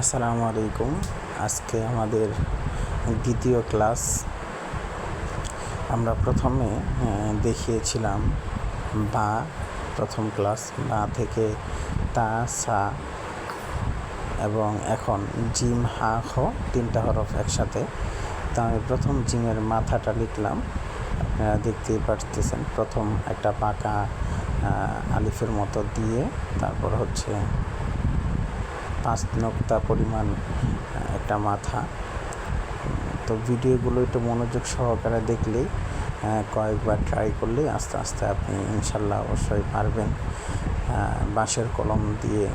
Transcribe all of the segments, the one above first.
আসসালামু আলাইকুম। আজকে আমাদের দ্বিতীয় ক্লাস। আমরা প্রথমে দেখিয়েছিলাম বা, প্রথম ক্লাস, বা থেকে তা, সা এবং এখন জিম, হা খ তিনটা হরফ একসাথে। তা আমি প্রথম জিমের মাথাটা লিখলাম। আপনারা দেখতেই পারতেছেন, প্রথম একটা পাকা আলিফের মতো দিয়ে, তারপর হচ্ছে পাঁচ নক্তা পরিমাণ একটা মাথা। তো ভিডিওগুলো একটু মনোযোগ সহকারে দেখলেই কয়েকবার ট্রাই করলেই আস্তে আস্তে আপনি ইনশাল্লাহ অবশ্যই পারবেন। বাঁশের কলম দিয়ে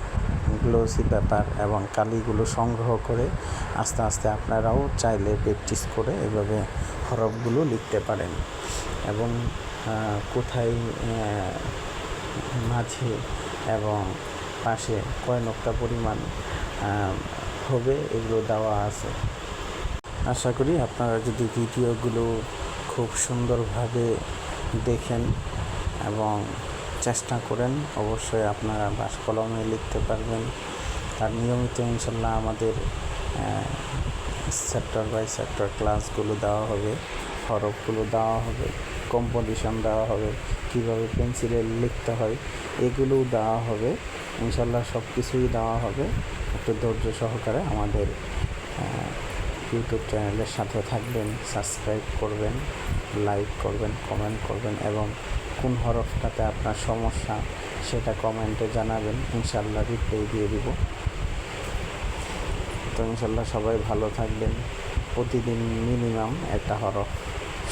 গ্লোসি পেপার এবং কালিগুলো সংগ্রহ করে আস্তে আস্তে আপনারাও চাইলে প্র্যাকটিস করে এভাবে হরফগুলো লিখতে পারেন। এবং কোথায় মাঝে এবং পাশে কয় নকটা পরিমাণ হবে, এগুলো দেওয়া আছে। আশা করি আপনারা যদি ভিডিওগুলো খুব সুন্দরভাবে দেখেন এবং চেষ্টা করেন, অবশ্যই আপনারা বাস কলমে লিখতে পারবেন। আর নিয়মিত ইনশাল্লাহ আমাদের সেক্টর বাই সেক্টর ক্লাসগুলো দেওয়া হবে, হরফগুলো দেওয়া হবে কম্পোজিশন দেওয়া হবে, কীভাবে পেন্সিলে লিখতে হয়, এগুলোও দেওয়া হবে। ইনশাল্লাহ সব কিছুই দেওয়া হবে। একটু ধৈর্য সহকারে আমাদের ইউটিউব চ্যানেলের সাথে থাকবেন সাবস্ক্রাইব করবেন লাইক করবেন কমেন্ট করবেন এবং কোন হরফটাতে আপনার সমস্যা সেটা কমেন্টে জানাবেন। ইনশাল্লাহ রিপ্লাই দিয়ে দিব। তো ইনশাল্লাহ সবাই ভালো থাকবেন। প্রতিদিন মিনিমাম একটা হরফ।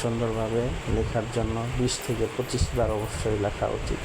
সুন্দরভাবে লেখার জন্য বিশ থেকে পঁচিশ বার অবশ্যই লেখা উচিত।